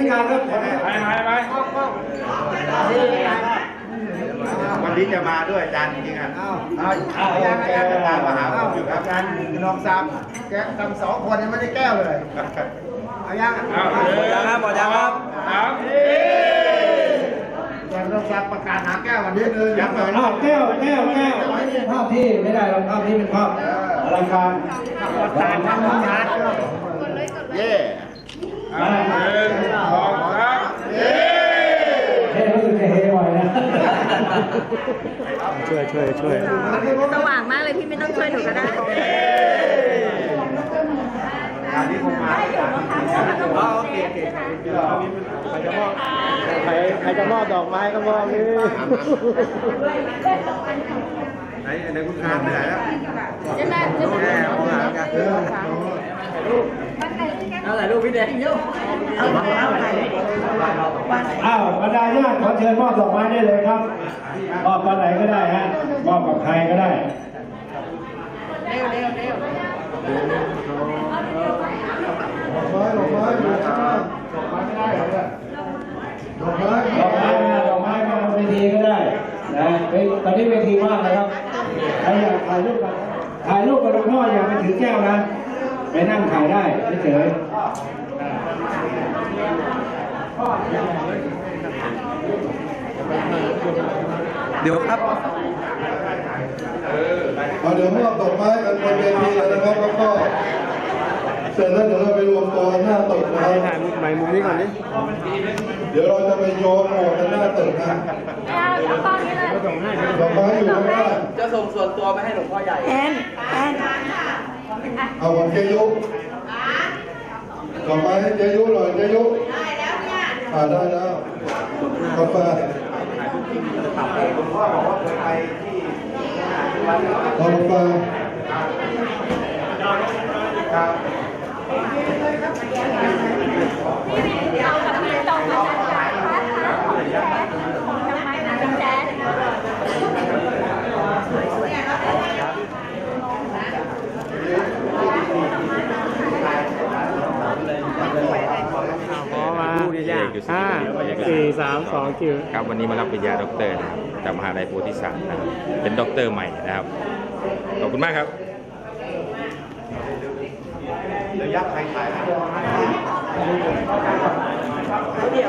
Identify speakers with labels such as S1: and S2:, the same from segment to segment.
S1: ที่งานครับขอ
S2: ไปไปไป
S3: วันนี้จะมาด้วยอาจารย์จริงๆอะ
S4: อ้าว
S3: เอาเอาแกจะมามาหาผมอยู่ครับ
S4: อาจารย์นองซ้ำแกทำสองคนยังไม่ได้แก้วเลยเอายัง
S2: เอา
S4: อา
S2: เลย
S4: ยังครับหมดยังครับ
S2: ครับ
S4: อาจารย์นองซ้ำประกาศหาแก้ววันนี้เลย
S3: ยังหน่อย
S1: อ้าวแก้วแก้วแก้วภาพที่ไม่ได้หรอกภาพที่เป็นภาพอลังการ
S4: ตาทำงาน
S3: เย่
S2: เอาหนึ่งสองสาม
S1: เฮ้รู้สึกจะเฮ้ไหวนะ ช่วยช่วยช่วย
S5: สว่างมากเลยพี่ไม่ต้องช่วยหนูก็ได้
S3: งานนี้คงมา
S4: อ๋อโอเคโอเคใครจะมอบใครใครจะมอบดอกไม้ก็มอบนี่
S3: ไหนไหนคุณงานไปไหนแล้ว
S5: จะได้จะ
S4: แม่
S5: ได้
S4: ของหลานกัน
S5: เอาถ่ายรูปพี่แดงเยอะเอามาเอาถ่าย
S1: อ้าวบรรดาญาติขอเชิญมอบดอกไม้ได้เลยครับ มอบตอนไหนก็ได้ฮะมอบกับใครก็ได้
S5: เร็วเร็วเร็ว
S4: ดอกไม้ดอกไม้ดอกไม้ดอกไม้ไม่ได้หรอเนี่ยดอกไม้
S1: ดอกไม้มาดอกไม้มาเวทีก็ได้นะเฮ้ยตอนนี้เวทีว่างนะครับใครอยากถ่ายรูปกับถ่ายรูปกับหลวงพ่ออย่าไปถือแก้วนะไปนั่งถ่ายได้เฉยๆ
S4: เดี๋ยวครับ
S6: เอาเดี๋ยวมอบดอกไม้กันบนเวทีเลยนะครับแล้วก็เสร็จแล้วเดี๋ยวเราไปรวมตัวกันหน้าตึกนะครับ
S4: ถ่ายมุมไหนมุมนี้ก่อนดิ
S6: เดี๋ยวเราจะไปโยนโหมกันหน้าตึกนะ
S5: เอาตอนนี้เลย
S6: ดอกไม้อยู่ข้างล่าง
S7: จะส่งส่วนตัวไปให้หลวงพ่อใหญ่
S5: แอนแอน
S6: เอาของเจยุดอกไม้ให้เจยุหน่อยเจยุได้แล้วเนี่ยอ่าได้แล้วกาแฟ
S3: คุณพ่อบอกว่าเคยไปที่
S6: เอากาแฟ
S3: ครับ
S5: เอากับพี่ตองมาจัดการของทำไมนะแจ๊ด
S4: พอมาห้า สี่สามสองคิว
S2: ครับวันนี้มารับปริญญาด็อกเตอร์นะครับจากมหาลัยโพธิสัตว์นะครับเป็นด็อกเตอร์ใหม่นะครับขอบคุณมากครับ
S3: เดี๋ยวยักษ์ใครขายนะ
S5: เดี๋ยวค่ะ
S4: เดี๋ย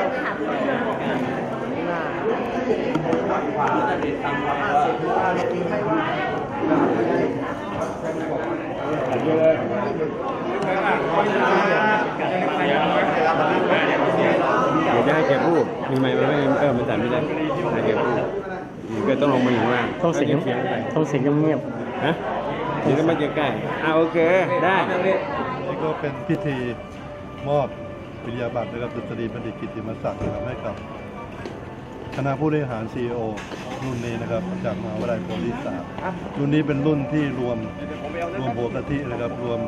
S4: ว จะให้แกพูดมีไมค์มันไม่เออมันสั่นไม่ได้ให้แกพูดก็ต้องลงมาอยู่ข้างล่างต้องเสียงเสียงไปต้องเสียงเงียบๆฮะเดี๋ยวก็มาใกล้ๆอ่าโอเคได้
S6: นี่ก็เป็นพิธีมอบปริญญาบัตรนะครับดุษฎีบัณฑิตกิตติมศักดิ์นะครับให้กับคณะผู้บริหาร CEO รุ่นนี้นะครับ จากมหาวิทยาลัยโพธิศาสตร์รุ่นนี้เป็นรุ่นที่รวมรวมหัวกะทินะครับ รวม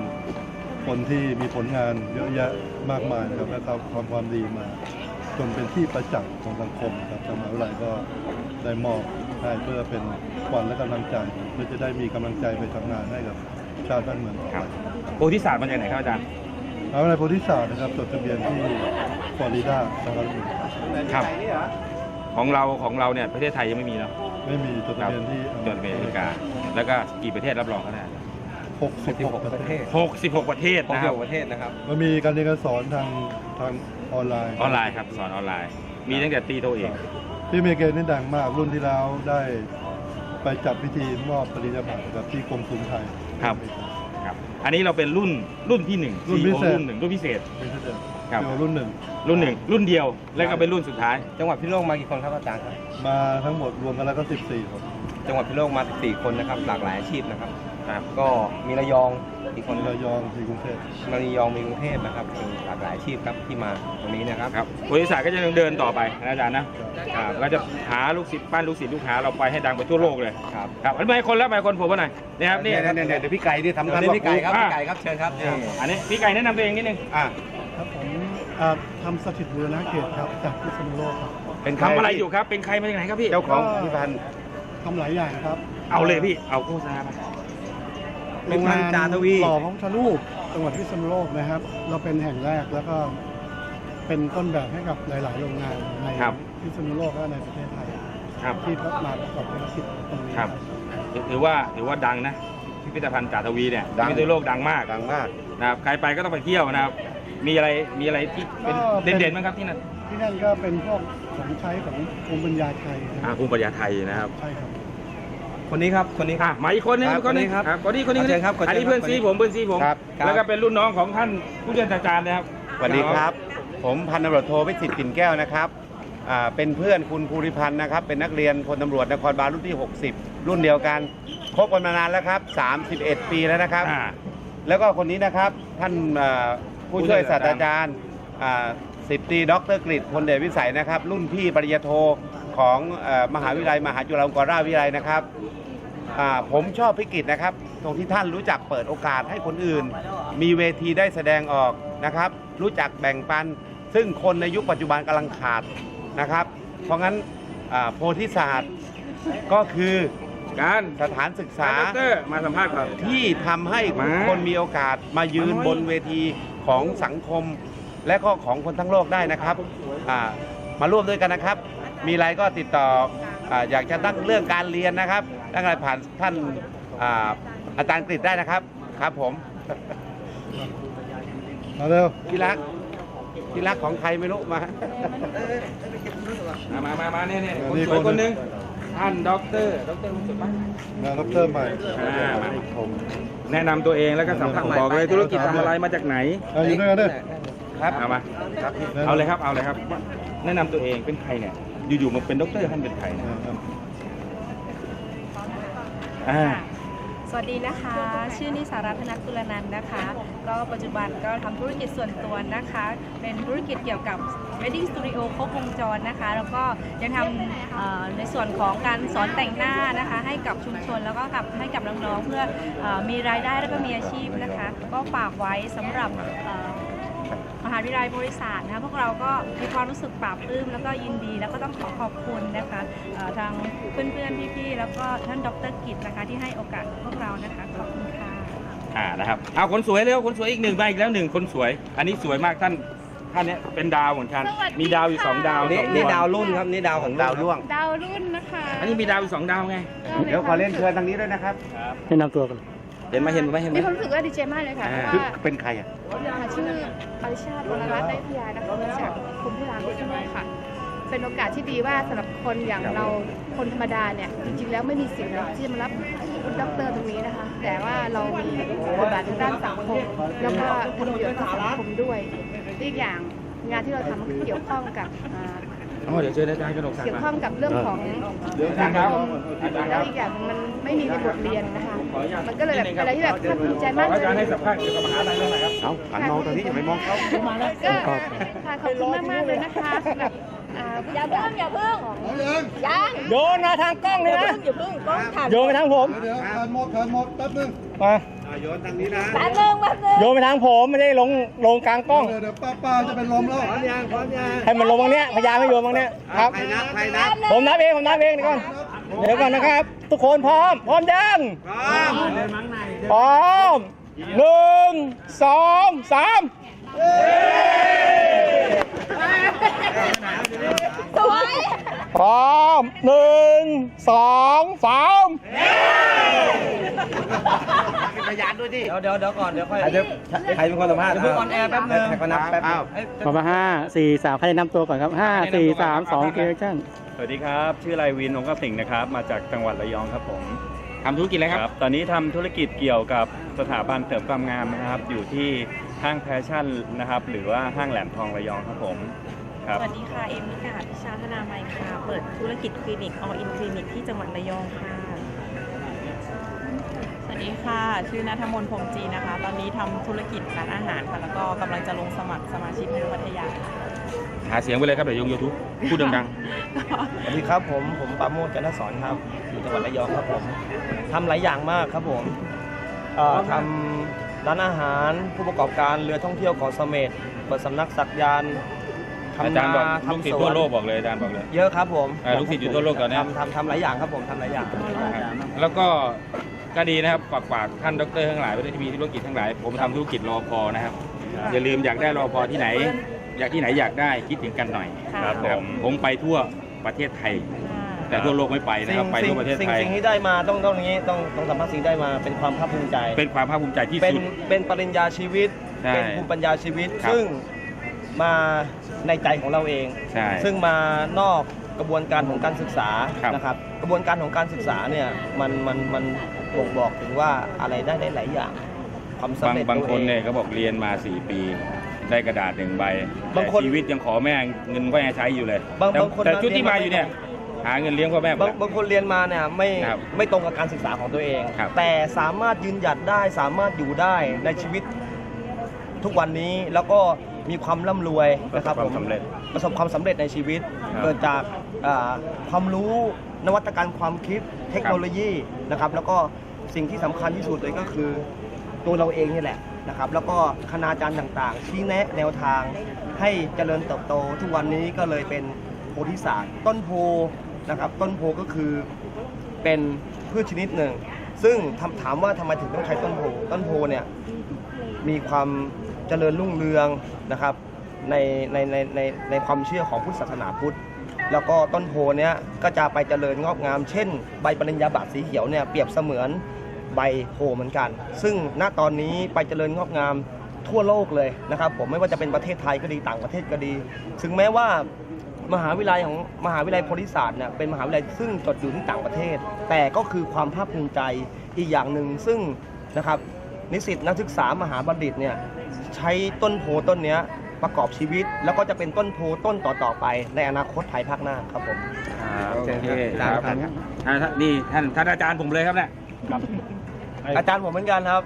S6: คนที่มีผลงานเยอะแยะมากมายนะครับและเขาทำความดีมา จนเป็นที่ประจักษ์ของสังคมครับทางมหาวิทยาลัยก็ได้มอบให้เพื่อเป็นขวัญและกำลังใจเพื่อจะได้มีกำลังใจไปทำงานให้กับชาติบ้านเมืองต่อ
S2: ค
S6: ไป
S2: รับโพธิศาสตร์มาจากไหนครับอาจารย์
S6: มหาวิทยาลัยโพธิศาสตร์นะครับจดทะเบียนที่ฟลอริดาสหรัฐอเมริกา
S2: ครับ ของเราของเราเนี่ยประเทศไทยยังไม่มีเนาะ
S6: ไม่มีจด
S2: ค
S6: ทะ
S2: รับ
S6: เบียนที่
S2: จดทะเบียนอเมริกา แล้วก็กี่ประเทศรับรองเขาได้
S6: 66ประเทศ
S2: 66 ประเทศนะครับ
S7: ประเทศนะครับ
S6: มันมีการเรียนการสอนทางทาง ออนไลน์
S2: ออนไลน์ครับสอนออนไลน์ มีตั้งแต่ตีโทเอก
S6: ที่อเมริกานี่ดังมากรุ่นที่แล้วได้ไปจัดพิธีมอบปริญญาบัตรกับที่กรมสุลไทย
S2: ครับครับอันนี้เราเป็นรุ่นรุ่นที่หนึ่ง
S6: รุ่นพิ
S2: CEO
S6: เศษ
S2: รุ่นหนึ่งรุ่นพิเศษ
S6: เป็นที่เดิม
S2: ครับ
S6: เดี๋ยวรุ่นหนึ่ง
S2: รุ่นหนึ่งรุ่นเดียวแล้วก็เป็นรุ่นสุดท้าย
S7: จังหวัดพิษณุโลกมากี่คนครับอาจารย์ครับ
S6: มาทั้งหมดรวมกันแล้วก็ 14 คน
S7: จังหวัดพิษณุโลกมา 14 คนนะครับหลากหลายอาชีพนะครับ
S2: ครับ
S7: ก็มีระยองอี กคน
S6: มีระยองมีกรุงเทพ
S7: มาระยองมีกรุงเทพนะครับมีหลากหลายอาชีพครับที่มาตรงนี้นะครับ
S2: ครับบริษัทก็จะยังเดินต่อไปนะอาจารย์นะครับก็จะหาลูกศิษย์ปั้นลูกศิษย์ลูกหาเราไปให้ดังไปทั่วโลกเลย
S7: ครับ
S2: ครับอันนี้ไปคนแล้วไปคนผมมาหน่อยนี่ครับนี่
S7: เนี่ยเนี่ยเนี่ยเดี๋ยวพี่ไก่นี่ทำกันพี่ไก่ครับพี่ไก่ครับเชิญครับนี่
S2: อันนี้พี่ไก่แนะนำตัวเองนิดนึงอ่า
S6: ครับผมทำสถิตบูรณะเขตครับจากพิษณุโลกครับ
S2: เป็นทำอะไรอยู่ครับเป็นใครมาจากไหนครับพี่
S3: เจ้าของพิพิธภัณฑ์
S6: ทำหลายอย่างครับ
S2: เอาเลยพี่เอาโฆษณาไป
S7: เป็นพันจาทวี
S6: หล่อพระพุทธรูปจังหวัดพิษณุโลกนะครับ เราเป็นแห่งแรกแล้วก็เป็นต้นแบบให้กับหลาย ๆ โรงงานใน
S2: ครับ
S6: พิษณุโลกและในประเทศไทย
S2: ครับ
S6: ที่มาประกอบธุรกิจตรงนี้
S2: ครับถือถือว่าถือว่าดังนะพิพิธภัณฑ์จ่าทวีเนี่ย
S3: ดัง
S2: พิพิธภัณฑ์โลกดังมาก
S3: ดังมาก
S2: นะครับใครไปก็ต้องไปเที่ยวนะครับ มีอะไรมีอะไรที่เป็นเด่นๆบ้างครับที่นั่น
S6: ที่นั่นก็เป็นพวกของใช้ของภูมิปัญญาไทยนะค
S2: อ่า
S6: รับ
S2: ภูมิปัญญาไทยนะครับ
S6: ใช่ครับ
S8: คนนี้ครับคนนี้ค
S2: อะ
S8: รับ
S2: มาอีกคนนึง
S8: ครับ
S2: อีกคนนึง
S8: คนนี้ครับ
S2: อะคนนี้คนนี้
S8: ขอเชิญครับขอเชิญ
S2: อันนี้เพื่อน
S8: ครับ
S2: ซีผมเพื่อนซีผม
S3: ครับครับ
S2: แล้วก็เป็นรุ่นน้องของท่านผู้เรียนอาจารย์นะครับ
S3: สวัสดีครับ ผมพันตำรวจโทวิสิทธิ์ปิ่นแก้วนะครับอ่าเป็นเพื่อนคุณภูริพันธ์นะครับ เป็นนักเรียนพลตำรวจนครบาลรุ่นที่ 60 รุ่นเดียวกันคบกันมานานแล้วครับ 31 ปีแล้วนะครับ
S2: อ่า
S3: แล้วก็คนนี้นะครับท่านอ่าผู้ช่วยศาสตราจารย์อ่าสิบตรีดรกฤษพลเดชวิสัยนะครับ รุ่นพี่ปริญญาโท ของเอ่อมหาวิทยาลัยมหาจุฬาลงกรณราชวิทยาลัยนะครับอ่าผมชอบพิกิจนะครับ ตรงที่ท่านรู้จักเปิดโอกาสให้คนอื่น มีเวทีได้แสดงออกนะครับ รู้จักแบ่งปัน ซึ่งคนในยุคปัจจุบันกำลังขาดนะครับ เพราะงั้นอ่าโพธิศาสตร์ก็คือ
S2: การ
S3: สถานศึกษา
S2: ดรมาสัมภาษณ์ก่อน
S3: ที่ทำให้
S2: มา
S3: คนมีโอกาสมายืน
S2: มาหน่อย
S3: บนเวทีของสังคม และก็ของคนทั้งโลกได้นะครับอ่ามาร่วมด้วยกันนะครับ มีอะไรก็ติดต่ออาอยากจะตั้งเรื่องการเรียนนะครับตั้งอะไรผ่านท่านอาอาจารย์กฤษได้นะครับครับผม
S6: มาเร็ว
S3: ที่รักที่รักของใครไม่รู้มา
S2: มามามามาเนี่ยเนี่ยคน
S6: นี่
S2: สวย
S6: ค
S2: คนน
S6: ห
S2: ห
S6: นึ่
S2: นึ
S6: ง
S2: งท่านด็อกเตอร์ด็อกเตอร์รู้สึกปะ
S6: งานรับเริ่มใหม่
S2: อ่ามาแนะนำตัวเองแล้วก็สัมภาษณ์บอกเลยธุรกิจทำอะไรมาจากไหน
S6: เอาอยู่ด้วยกันด้วย
S3: ครับ
S2: เอามา
S3: ครับพี่
S2: เอาเลยครับเอาเลยครับ แนะนำตัวเองเป็นใครเนี่ย อยู่ๆมาเป็นด็อกเตอร์ท่านเป็นใครเนี่ยอ่า
S9: สวัสดีนะคะ ชื่อนิสารัตนกุลนันท์นะคะ ก็ปัจจุบันก็ทำธุรกิจส่วนตัวนะคะ เป็นธุรกิจเกี่ยวกับ Wedding Studio ครบวงจรนะคะ แล้วก็ยังทำเอ่อในส่วนของการสอนแต่งหน้านะคะ ให้กับชุมชนแล้วก็กับให้กับน้องๆเพื่อเออมีรายได้แล้วก็มีอาชีพนะคะ ก็ฝากไว้สำหรับเอ่อมหา วิทยาลัยบริษัทนะคะพวกเราก็มีความรู้สึกปลาบปลื้มแล้วก็ยินดี แล้วก็ต้องขอขอบคุณนะคะเอ่อทางเพื่อนๆพี่ๆแล้วก็ท่านดรกิจนะคะที่ให้โอกาสพวกเรานะคะขอบคุณค่ะ
S2: อ่านะครับเอาคนสวยเร็วคนสวยอีกหนึ่งมาอีกแล้วหนึ่งคนสวย อันนี้สวยมากท่านท่านเนี้ยเป็นดาวเหมือนกัน
S10: สวัสดี
S2: มีดาวอยู่สองดาว
S8: นี่
S2: สอง
S8: นี่
S2: ง
S8: ดาวรุ่นครับนี่ดาวของ
S3: ดาวร่วง
S10: ดาวรุ่นนะคะ
S2: อันนี้มีดาวอยู่สองดาวไง
S3: เดี๋ยวขอเล่นเชิญทางนี้ด้วยนะครับ
S4: แนะนำตัวกัน
S2: เห็นไหมเห็นไหมเห็นไหม
S10: มีความรู้สึกว่าดีใจมากเลยค่ะเพ
S2: อ่า
S10: ราะ
S3: คือ
S10: ว่า
S3: เป็นใครอะ
S10: ชื่อปริชาติวรรัตน์ได้พิยานะคะมาจากกรมพิรามที่นี่ค่ะ เป็นโอกาสที่ดีว่าสำหรับคนอย่างเราคนธรรมดาเนี่ยจริงๆแล้วไม่มีสิทธิ์ที่จะมารับวุฒิด็อกเตอร์ตรงนี้นะคะ แต่ว่าเรามีบทบาททางด้านสังคมแล้วก็ทำประโยชน์กับสังคมด้วยอีกอย่างงานที่เราทำมันเกี่ยวข้องกับ อ่า
S2: อ๋อเดี๋ยวเชิญอาจารย์กนกศัก
S10: เกี่ยว
S2: ดิ์
S10: ข้
S2: มา
S10: องกับเรื่องของ
S2: อาจารย์ครับอาจารย์ค
S10: แล้
S2: รั
S10: ว
S2: บ
S10: อีกอย่างมันไม่มีในบทเรียนนะคะ
S2: ขออนุญาต
S10: มันก็เลยแบบอะไรที่แบบภาคภูมิใจมาก
S2: ขอ
S10: เล
S2: อาจารย์ให้
S10: ย
S2: สัมภาษณ์เกี่ยวกับมหาลัยเรื่องอะไรครับ
S3: เอาหันมองตรงนี้อย่าไปมองเขา
S10: ก็ค่ะขอบคุณมากมากๆเลยนะคะสำหรับอ่า
S9: อย่าเพิ่งอย่าเพิ่งยัง
S4: โยนมาทางกล้องเลยนะ
S9: อย่าเพิ่งกล้องถ่าย
S4: โยนไปทางผม
S6: เดี๋ยวทานหมดทานหมดแป๊บนึง
S4: มา
S3: อ่า โยนทางนี้นะ
S9: แป๊บนึงแป๊บนึง
S4: โยนไปทางผมไม่ได้ลงลงกลางกล้อง
S6: เดี๋ยวเดี๋ยวป้าป้าจะเป็นลมแล้ว
S4: ให้มันลงบางเนี้ยพยายามให้โยนบางเนี้ยครับ
S3: ใครนับใครนับ
S4: ผมนับเองผมนับเองเดี๋ยวก่อนเดี๋ยวก่อนนะครับ ทุกคนพร้อม พร้อมยัง
S3: พร้อม
S4: พร้อมหนึ่งสองสาม
S10: สวย
S4: พร้อมหนึ่งสองสาม
S3: พ ยานด้วยดิ
S8: เดี๋ยวเดี๋ยวเดี๋ยวก่อนเดี๋ยวค่อย
S2: ใครจะใครเป็นคนสัมภาษณ์
S8: เดี๋ยวเพิ่งออนแอร์แป๊บนึง
S2: ให้เขานับแป๊บนึง
S3: อ้าว
S4: มามาห้าสี่สามใครแนะนำตัวก่อนครับห้าสี่สามสองเกชั่น
S11: สวัสดีครับ ชื่อไรวินองค์กสิงห์นะครับ มาจากจังหวัดระยองครับผม
S2: ทำธุรกิจอะไรครับ
S11: ตอนนี้ทำธุรกิจเกี่ยวกับสถาบันเสริมความงามนะครับ อยู่ที่ห้างแฟชั่นนะครับ หรือว่าห้างแหลมทองระยองครับผม ครับ
S9: สวัสดีค่ะ เอมิกาพิชาธนาไมยค่ะ เปิดธุรกิจคลินิกออินคลินิกที่จังหวัดระยองค่ะ
S12: สวัส ดีค่ะ ชื่อนัทมนต์พรหมจีนนะคะ ตอนนี้ทำธุรกิจร้านอาหารค่ะ แล้วก็กำลังจะลงสมัครสมาชิกในพัทยาค่ะ
S2: หาเสียงไปเลยครับเดี๋ยวลงยูทูบพูดดัง
S8: สวัสดีครับผมผมปราโมทจันทสอนครับอยู่จังหวัดระยองครับผมทำหลายอย่างมากครับผมเอ่อทำร้านอาหารผู้ประกอบการเรือท่องเที่ยวเกาะเสม็ดเปิดสำนักสักยาน
S2: ๆ
S8: ทำ
S2: อาจารย์บอก
S8: นา
S2: ลูกศิษ
S8: ทำส
S2: ย์
S8: ว
S2: ทั่วนโลกบอกเลยอาจารย์บอกเลย
S8: เยอะครับผม
S2: เออลูกศิษย์อยู่ทั่วโลกตอนเนี้ย
S8: ทำทำทำหลายอย่างครับผมทำหลายอย่าง
S2: แล้วก็ ก็ดีนะครับฝากฝากท่านดรทั้งหลายที่มีธุรกิจทั้งหลาย ผมทำธุรกิจรอพอนะครับ อย่าลืมอยากได้รอพอที่ไหน อยากที่ไหนอยากได้คิดถึงกันหน่อย
S12: ครับ
S2: ผมผมไปทั่วประเทศไทย แต่ทั่วโลกไม่ไปนะ
S8: สิ่
S2: ค
S8: ง
S2: รับไป
S8: สิ่
S2: ทั่
S8: ง
S2: วประเทศ
S8: สิ่ง
S2: ไทย
S8: สิ่งที่ได้มาต้องต้องอย่างนี้ต้องต้องสัมภาษณ์สิ่งที่ได้มาเป็นความภาคภูมิใจ
S2: เป็นความภาคภูมิใจที่
S8: เป็น
S2: สุด
S8: เป็นปริญญาชีวิต
S2: ใช่
S8: เป็นภูมิปัญญาชีวิต
S2: ครับ
S8: ซึ่งมาในใจของเราเอง
S2: ใช่
S8: ซึ่งมานอกกระบวนการของการศึกษา
S2: ครับ
S8: นะครับ กระบวนการของการศึกษาเนี่ยมันมันมัน บ่งบอกถึงว่าอะไรได้ได้หลายอย่าง ความสำ
S2: บาง
S8: เร็จ
S2: บาง
S8: ตัว
S2: คน
S8: อง
S2: เนี่ยเขาบอกเรียนมา 4 ปี ได้กระดาษหนึ่งใบ
S8: บางคน
S2: แต่ชีวิตยังขอแม่เงินแม่ใช้อยู่เลย
S8: บาง
S2: แต่
S8: บางคน
S2: แต่
S8: มา
S2: ชุดที่
S8: เรียน
S2: มา
S8: มา
S2: อยู่เนี่ยหาเงินเลี้ยงพ่อแม่หมด
S8: บาง
S2: แล้ว
S8: บางคนเรียนมาเนี่ยไม่
S2: ครับ
S8: ไม่ตรงกับการศึกษาของตัวเอง
S2: ครับ
S8: แต่สามารถยืนหยัดได้สามารถอยู่ได้ในชีวิตทุกวันนี้แล้วก็มีความร่ำรวยนะครับ
S11: ประสบความ
S8: ผ
S11: สำเร็จ
S8: ประสบความสำเร็จในชีวิต
S11: ครับ
S8: เกิดจากอ่าความรู้นวัตกรรมความคิดเทคโนโลยีนะครับ แล้วก็ สิ่งที่สำคัญที่สุดเลยก็คือตัวเราเองนี่แหละนะครับ แล้วก็คณาจารย์ต่างๆ ชี้แนะแนวทางให้เจริญเติบโต ทุกวันนี้ก็เลยเป็นโพธิศาสตร์ต้นโพนะครับ ต้นโพก็คือเป็นพืชชนิดหนึ่ง ซึ่งถามว่าทำไมถึงต้องใช้ต้นโพต้นโพเนี่ยมีความเจริญรุ่งเรืองนะครับในในในในในความเชื่อของพุทธศาสนาพุทธ แล้วก็ต้นโพเนี้ยก็จะไปเจริญงอกงาม เช่น ใบปริญญาบัตรสีเขียวเนี่ยเปรียบเสมือนใบโพเหมือนกัน ซึ่งณตอนนี้ไปเจริญงอกงามทั่วโลกเลยนะครับผมไม่ว่าจะเป็นประเทศไทยก็ดีต่างประเทศก็ดี ถึงแม้ว่ามหาวิทยาลัยของมหาวิทยาลัยโพธิศาสตร์เนี่ยเป็นมหาวิทยาลัยซึ่งจดอยู่ที่ต่างประเทศ แต่ก็คือความภาคภูมิใจอีกอย่างหนึ่งซึ่งนะครับนิสิตนักศึกษามหาบัณฑิตเนี่ยใช้ต้นโพต้นเนี้ย ประกอบชีวิต แล้วก็จะเป็นต้นโพต้นต่อๆไป ในอนาคตภายภาคหน้าครับผม
S2: โอเคครับอ่าท่านนี่ท่านท่านอาจารย์ผมเลยครับเนี่ย
S8: อาจารย์ผมเหมือนกันครับ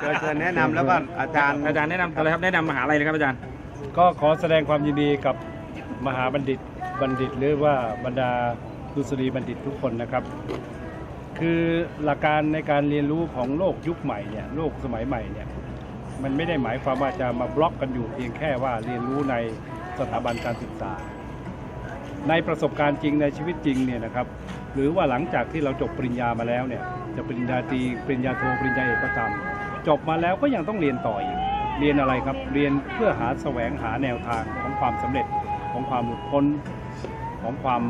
S3: เชิญเชิญแนะนำแล้วก็อาจารย์
S2: อาจารย์แนะนำอะไรครับแนะนำมหาลัยเลยครับอาจารย์
S1: ก็ขอแสดงความยินดีกับมหาบัณฑิตบัณฑิตหรือว่าบรรดาดุษฎีบัณฑิตทุกคนนะครับ คือหลักการในการเรียนรู้ของโลกยุคใหม่เนี่ยโลกสมัยใหม่เนี่ย มันไม่ได้หมายความว่าจะมาบล็อกกันอยู่เพียงแค่ว่าเรียนรู้ในสถาบันการศึกษา ในประสบการณ์จริงในชีวิตจริงเนี่ยนะครับหรือว่าหลังจากที่เราจบปริญญามาแล้วเนี่ยจะปริญญาตรีปริญญาโทปริญญาเอกก็ตามจบมาแล้วก็ยังต้องเรียนต่ออีกเรียนอะไรครับเรียนเพื่อหาแสวงหาแนวทางของความสำเร็จของความหลุดพ้นของความ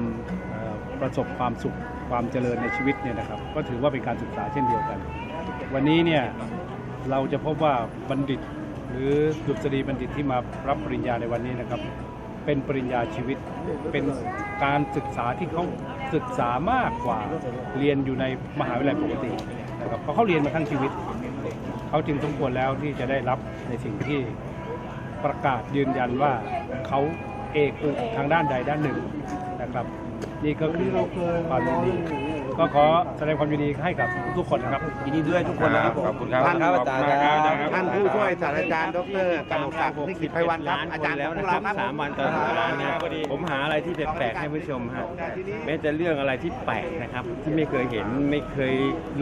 S1: ประสบความสุขความเจริญในชีวิตเนี่ยนะครับ ก็ถือว่าเป็นการศึกษาเช่นเดียวกัน วันนี้เนี่ย เราจะพบว่าบัณฑิต หรือดุษฎีบัณฑิตที่มารับปริญญาในวันนี้นะครับ เป็นปริญญาชีวิต เป็นการศึกษาที่เขาศึกษามากกว่าเรียนอยู่ในมหาวิทยาลัยปกตินะครับเพราะเขาเรียนมาทั้งชีวิต เขาจึงสมควรแล้วที่จะได้รับในสิ่งที่ประกาศยืนยันว่าเขาเอกทางด้านใดด้านหนึ่งนะครับ นี่ก็คือความยินดี ก็ขอแสดงความยินดีให้กับทุกคนนะครับ
S8: ยินดีด้วยทุกคนนะครับผม
S2: ขอบคุณครับ
S3: ท่าน
S8: ครับ
S2: ขอบคุณ
S8: อาจารย์
S2: มกคบ
S3: ท่านผู้ช่วยศาสตราจารย์ดรกนกศักดิ์ลิขิตไพวันครับอาจารย์
S11: แล้ว
S3: ของ
S11: นะค
S3: เรา
S11: รับ
S3: ครับ
S11: สามวันต่อหนึ่งล้านนะผมหาอะไรที่แปลกๆให้ผู้ชมฮะแม้แต่เรื่องอะไรที่แปลกนะครับ ที่ไม่เคยเห็นไม่เคย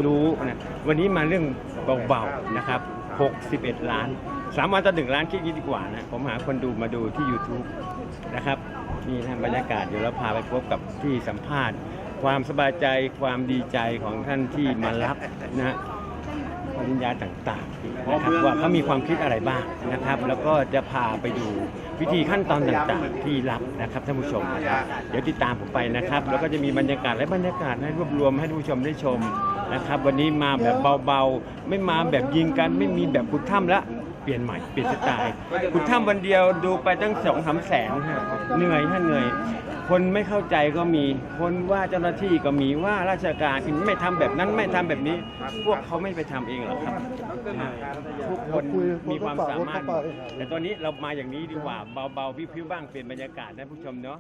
S11: รู้นะวันนี้มาเรื่องเบาๆนะครับ 61 ล้านสามวันต่อหนึ่งล้านคิดดีกว่านะผมหาคนดูมาดูที่ YouTube นะครับนี่นะบรรยากาศเดี๋ยวเราพาไปพบกับที่สัมภาษณ์ ความสบายใจความดีใจของท่านที่มารับนะฮะปริญญาต่างๆนะครับว่าเขามีความคิดอะไรบ้างนะครับ แล้วก็จะพาไปดูวิธีขั้นตอนต่างๆที่รับนะครับท่านผู้ชมนะครับเดี๋ยวติดตามผมไปนะครับ แล้วก็จะมีบรรยากาศและบรรยากาศให้รวบรวมให้ท่านผู้ชมได้ชมนะครับ วันนี้มาแบบเบาๆ ไม่มาแบบยิงกันไม่มีแบบขุดถ้ำละ เปลี่ยนใหม่เปลี่ยนสไตล์ขุดถ้ำวันเดียวดูไปตั้งสองสามแสนฮะเหนื่อยฮะเหนื่อย คนไม่เข้าใจก็มี คนว่าเจ้าหน้าที่ก็มีว่าราชการไม่ทำแบบนั้นไม่ทำแบบนี้ พวกเขาไม่ไปทำเองหรอกครับทุกคนมีความสามารถ แต่ตอนนี้เรามาอย่างนี้ดีกว่าเบาๆพิ้วๆบ้างเปลี่ยนบรรยากาศนะผู้ชมเนาะ